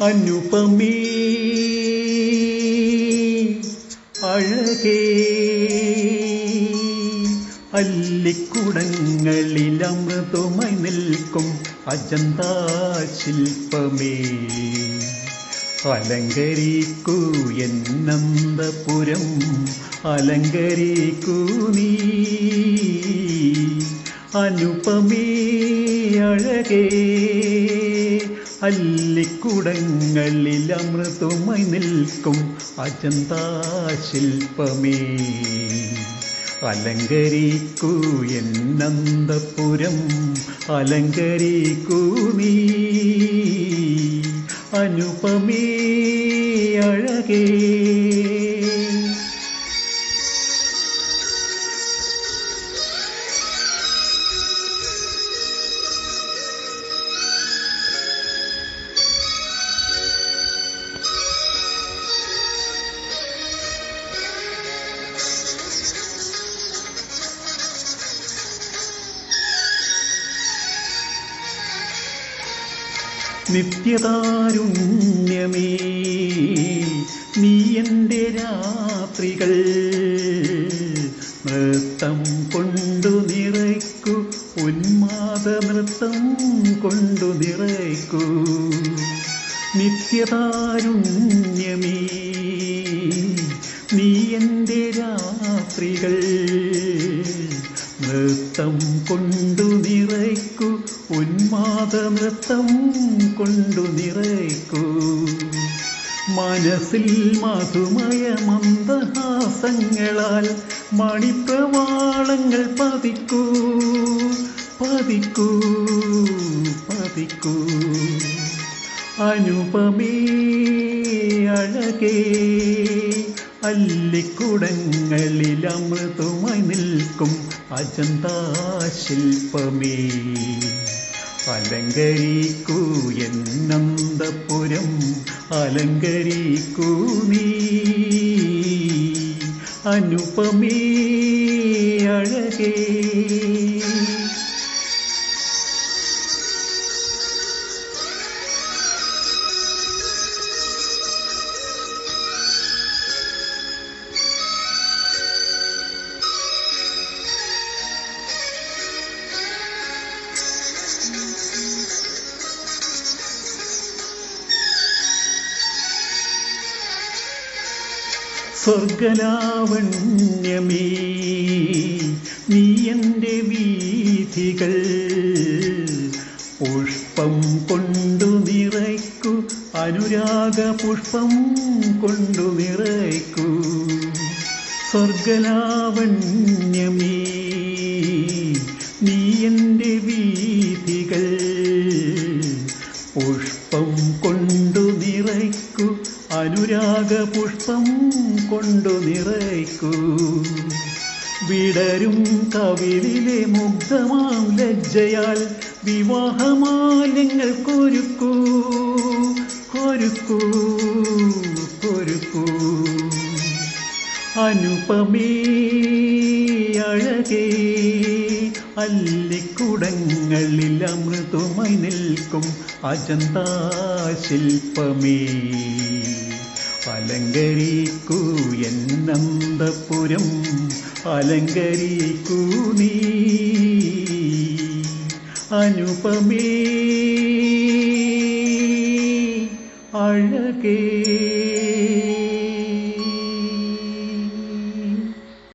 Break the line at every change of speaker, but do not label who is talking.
അനുപമേ അഴകേ. അല്ലിക്കുടങ്ങളിൽ അമൃതമായി നിൽക്കും അജന്താ ശില്പമേ അലങ്കരിക്കൂ എന്നന്തപുരം അലങ്കരിക്കൂ നീ. അനുപമേ അഴകേ. അല്ലിക്കുടങ്ങളിൽ അമൃതമായി നിൽക്കും അജന്താ ശില്പമേ അലങ്കരിക്കൂ എന്നന്തപുരം അലങ്കരിക്കൂ നീ. അനുപമേ അഴകേ. നിത്യതാരുണ്യമേ നീ എന്റെ രാത്രികൾ നൃത്തം കൊണ്ടു നിറയ്ക്കൂ ഉന്മാദ നൃത്തം കൊണ്ടു നിറയ്ക്കൂ. നിത്യതാരുണ്യമേ നീ എന്റെ രാത്രികൾ നൃത്തം കൊണ്ടു മനസ്സിൽ മധുമയ മന്ദഹാസങ്ങളാൽ മണിപ്രവാളങ്ങൾ പതിക്കൂ പതിക്കൂ പതിക്കൂ അനുപമേ അഴകേ അല്ലിക്കുടങ്ങളിൽ അമൃതമായി നിൽക്കും അജന്താ ശില്പമേ അലങ്കരിക്കൂ എന്നന്തപുരം അലങ്കരിക്കൂ നീ. അനുപമേ അഴകേ. സ്വർഗലാവണ്യമേ നീ എന്റെ വീഥികൾ. പുഷ്പം കൊണ്ടു നിറയ്ക്കൂ അനുരാഗ പുഷ്പം കൊണ്ടു നിറയ്ക്കൂ. സ്വർഗലാവണ്യമേ അനുരാഗ പുഷ്പം കൊണ്ടു നിറയ്ക്കൂ. വിടരും കവിളിലെ മുഗ്ധമാം ലജ്ജയാൽ വിവാഹമാല്യങ്ങൾ കൊരുക്കൂ കൊരുക്കൂ കൊരുക്കൂ അനുപമേ അഴകേ. അല്ലിക്കുടങ്ങളിൽ അമൃതമായി നിൽക്കും അജന്താ ശില്പമേ അലങ്കരിക്കൂ എന്നന്തപുരം അലങ്കരിക്കൂ നീ. അനുപമേ അഴകേ.